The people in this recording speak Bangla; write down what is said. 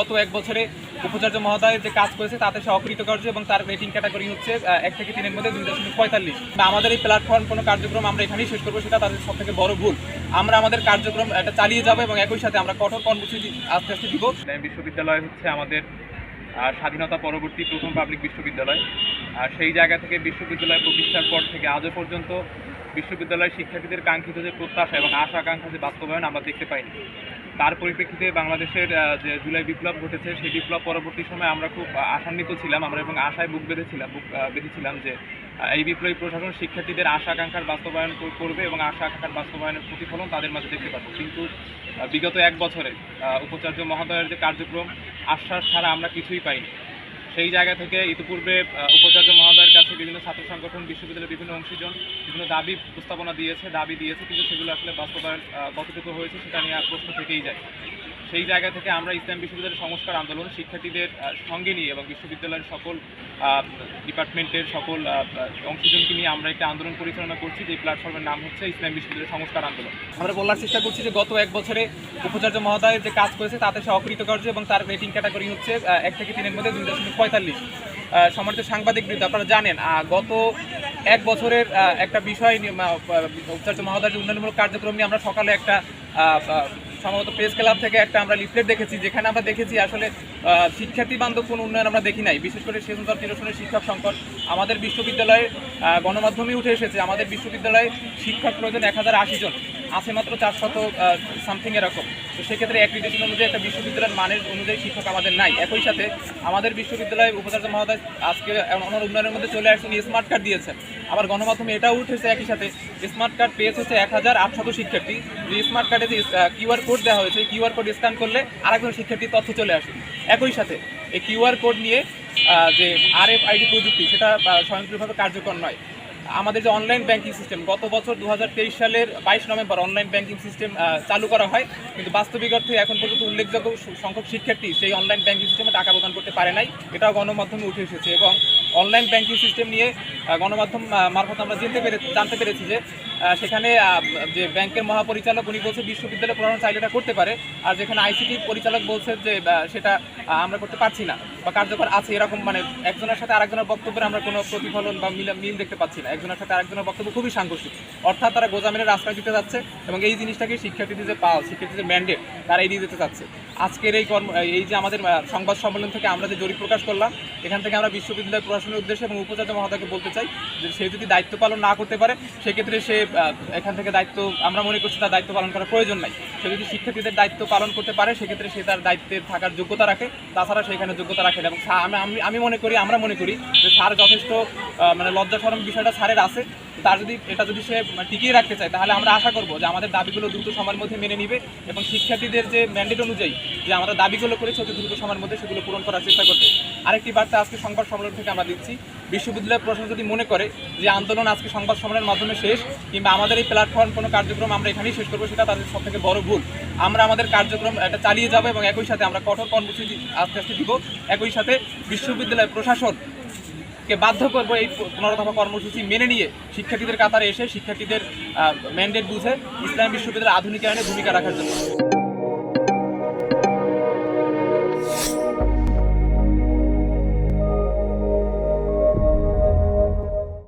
গত এক বছরে উপাচার্য মহোদয় যে কাজ করেছে তাতে সে অকৃতকার্য এবং তার রেটিং ক্যাটাগরি হচ্ছে এক থেকে তিনের মধ্যে দুই দশমিক পঁয়তাল্লিশ। আমাদের এই প্ল্যাটফর্ম কোনো কার্যক্রম আমরা এখানেই শেষ করব, সেটা তাদের সব থেকে বড় ভুল। আমরা আমাদের কার্যক্রম এটা চালিয়ে যাব এবং একই সাথে আমরা কঠোর কর্মসূচি আস্তে আস্তে দিব। বিশ্ববিদ্যালয় হচ্ছে আমাদের স্বাধীনতা পরবর্তী প্রথম পাবলিক বিশ্ববিদ্যালয়। আর সেই জায়গা থেকে বিশ্ববিদ্যালয় প্রতিষ্ঠার পর থেকে আজও পর্যন্ত বিশ্ববিদ্যালয়ের শিক্ষার্থীদের কাঙ্ক্ষিত যে প্রত্যাশা এবং আশা আকাঙ্ক্ষা যে বাস্তবায়ন আমরা দেখতে পাইনি। তার পরিপ্রেক্ষিতে বাংলাদেশের যে জুলাই বিপ্লব ঘটেছে, সেই বিপ্লব পরবর্তী সময়ে আমরা খুব আশান্বিত ছিলাম। আমরা এবং আশায় বুক বেঁধেছিলাম বুক বেঁধেছিলাম যে এই বিপ্লবী প্রশাসন শিক্ষার্থীদের আশা আকাঙ্ক্ষার বাস্তবায়ন করবে এবং আশা আকাঙ্ক্ষার বাস্তবায়নের প্রতিফলন তাদের মাঝে দেখতে পাবো। কিন্তু বিগত এক বছরে উপাচার্য মহোদয়ের যে কার্যক্রম, আশ্বাস ছাড়া আমরা কিছুই পাইনি। সেই জায়গা থেকে ইতিপূর্বে উপাচার্য মহোদয়ের কাছে বিভিন্ন ছাত্র সংগঠন, বিশ্ববিদ্যালয়ের বিভিন্ন অংশীজন বিভিন্ন দাবি উপস্থাপনা দিয়েছে, দাবি দিয়েছে, কিন্তু সেগুলো আসলে বাস্তবায়ন কতটুকু হয়েছে সেটা নিয়ে প্রশ্ন থেকেই যায়। সেই জায়গা থেকে আমরা ইসলাম বিশ্ববিদ্যালয়ের সংস্কার আন্দোলন শিক্ষার্থীদের সঙ্গে নিয়ে এবং বিশ্ববিদ্যালয়ের সকল ডিপার্টমেন্টের সকল আহ, নিয়ে আমরা একটা আন্দোলন পরিচালনা করছি যে প্ল্যাটফর্মের নাম হচ্ছে ইসলাম বিশ্ববিদ্যালয়ের সংস্কার আন্দোলন। আমরা বলার চেষ্টা করছি যে গত এক বছরে উপাচার্য মহোদয় যে কাজ করেছে তাতে সে অকৃতকার্য এবং তার রেটিং ক্যাটাগরি হচ্ছে এক থেকে তিনের মধ্যে দুই দশমিক পঁয়তাল্লিশ। সম্মানিত সাংবাদিক বৃদ্ধ আপনারা জানেন গত এক বছরের একটা বিষয় উপাচার্য মহোদয়ের যে উন্নয়নমূলক কার্যক্রম নিয়ে আমরা সকালে একটা সম্ভবত প্রেস ক্লাব থেকে একটা আমরা লিফলেট দেখেছি, যেখানে আমরা দেখেছি আসলে শিক্ষার্থী বান্ধব কোনো উন্নয়ন আমরা দেখি নাই। বিশেষ করে সেজনতর নিরসনের শিক্ষক সংকট। আমাদের বিশ্ববিদ্যালয়ে গণমাধ্যমে উঠে এসেছে। আমাদের বিশ্ববিদ্যালয়ে শিক্ষক প্রয়োজন এক হাজার আশি জন। আছে মাত্র চারশত সামথিং এরকম। তো সেক্ষেত্রে অ্যাক্রিডিটেশন অনুযায়ী একটা বিশ্ববিদ্যালয়ের মানের অনুযায়ী শিক্ষক আমাদের নাই। একই সাথে আমাদের বিশ্ববিদ্যালয়ে উপাচার্য মহোদয় আজকে ওনার উন্নয়নের মধ্যে চলে আসছেন স্মার্ট কার্ড দিয়েছেন। আবার গণমাধ্যমে এটাও উঠেছে একই সাথে স্মার্ট কার্ড পেয়েছে হচ্ছে এক হাজার আটশত শিক্ষার্থী। যে স্মার্ট কার্ডে যে কিউআর কোড দেওয়া হয়েছে কিউআর কোড স্ক্যান করলে আরেকজন শিক্ষার্থীর তথ্য চলে আসে। একই সাথে, এই কিউআর কোড নিয়ে যে আর এফ আইডি প্রযুক্তি, সেটা স্বয়ংক্রিয়ভাবে কার্যকর নয়। আমাদের যে অনলাইন ব্যাংকিং সিস্টেম গত বছর দু হাজার তেইশ সালের বাইশ নভেম্বর অনলাইন ব্যাংকিং সিস্টেম চালু করা হয়। কিন্তু বাস্তবিক অর্থে এখন পর্যন্ত উল্লেখযোগ্য সংখ্যক শিক্ষার্থী সেই অনলাইন ব্যাংকিং সিস্টেমে টাকা প্রদান করতে পারে নাই। এটাও গণমাধ্যমে উঠে এসেছে এবং অনলাইন ব্যাংকিং সিস্টেম নিয়ে গণমাধ্যম মারফত আমরা জানতে পেরে, জানতে পেরেছি যে সেখানে যে ব্যাংকের মহাপরিচালক উনি বলছে বিশ্ববিদ্যালয় প্রশাসন চাইলে এটা করতে পারে, আর যেখানে আইসিটি পরিচালক বলছে যে সেটা আমরা করতে পারছি না বা কার্যকর আছে এরকম মানে একজনের সাথে আরেকজনের বক্তব্যের আমরা কোনো প্রতিফলন বা মিল মিল দেখতে পাচ্ছি না। একজনের সাথে আরেকজনের বক্তব্য খুবই সাংঘর্ষিক। অর্থাৎ তারা গোজামিনের আশ্রয় দিতে যাচ্ছে এবং এই জিনিসটাকে শিক্ষার্থীদের যে পাওয়া শিক্ষার্থীদের ম্যান্ডেট তারা এড়িয়ে দিতে চাচ্ছে। আজকের এই কর্ম, এই যে আমাদের সংবাদ সম্মেলন থেকে আমরা যে জরিপ প্রকাশ করলাম, এখান থেকে আমরা বিশ্ববিদ্যালয় প্রশাসনের উদ্দেশ্যে এবং উপাচার্য মহোদয়কে বলতে চাই যে সে যদি দায়িত্ব পালন না করতে পারে, সেক্ষেত্রে সে এখান থেকে দায়িত্ব, আমরা মনে করছি তার দায়িত্ব পালন করার প্রয়োজন নাই। সে যদি শিক্ষার্থীদের দায়িত্ব পালন করতে পারে, সেক্ষেত্রে সে তার দায়িত্বে থাকার যোগ্যতা রাখে, তাছাড়া সেখানে যোগ্যতা রাখে এবং আমি আমি মনে করি, আমরা মনে করি যে স্যার যথেষ্ট মানে লজ্জা সরম বিষয়টা স্যারের আছে তার যদি এটা যদি সে টিকিয়ে রাখতে চায়, তাহলে আমরা আশা করব যে আমাদের দাবিগুলো দ্রুত সময়ের মধ্যে মেনে নিবে এবং শিক্ষার্থীদের যে ম্যান্ডেট অনুযায়ী যে আমরা দাবিগুলো করেছি, অতি দ্রুত সময়ের মধ্যে সেগুলো পূরণ করার চেষ্টা করবে। আরেকটি বার্তা আজকে সংবাদ সম্মেলন থেকে আমরা দিচ্ছি। বিশ্ববিদ্যালয় প্রশাসন যদি মনে করে যে আন্দোলন আজকে সংবাদ সম্মেলনের মাধ্যমে শেষ, কিংবা আমাদের এই প্ল্যাটফর্ম কোনো কার্যক্রম আমরা এখানেই শেষ করব, সেটা তাদের সব থেকে বড় ভুল। আমরা আমাদের কার্যক্রম এটা চালিয়ে যাব এবং একই সাথে আমরা কঠোর কর্মসূচি আস্তে আস্তে দিব। একই সাথে বিশ্ববিদ্যালয় প্রশাসন কে বাধ্য করব এই পনেরো দফা কর্মসূচি মেনে নিয়ে শিক্ষার্থীদের কাতারে এসে শিক্ষার্থীদের ম্যান্ডেট বুঝে ইসলাম বিশ্ববিদ্যালয়ের আধুনিকায়নে ভূমিকা রাখার জন্য।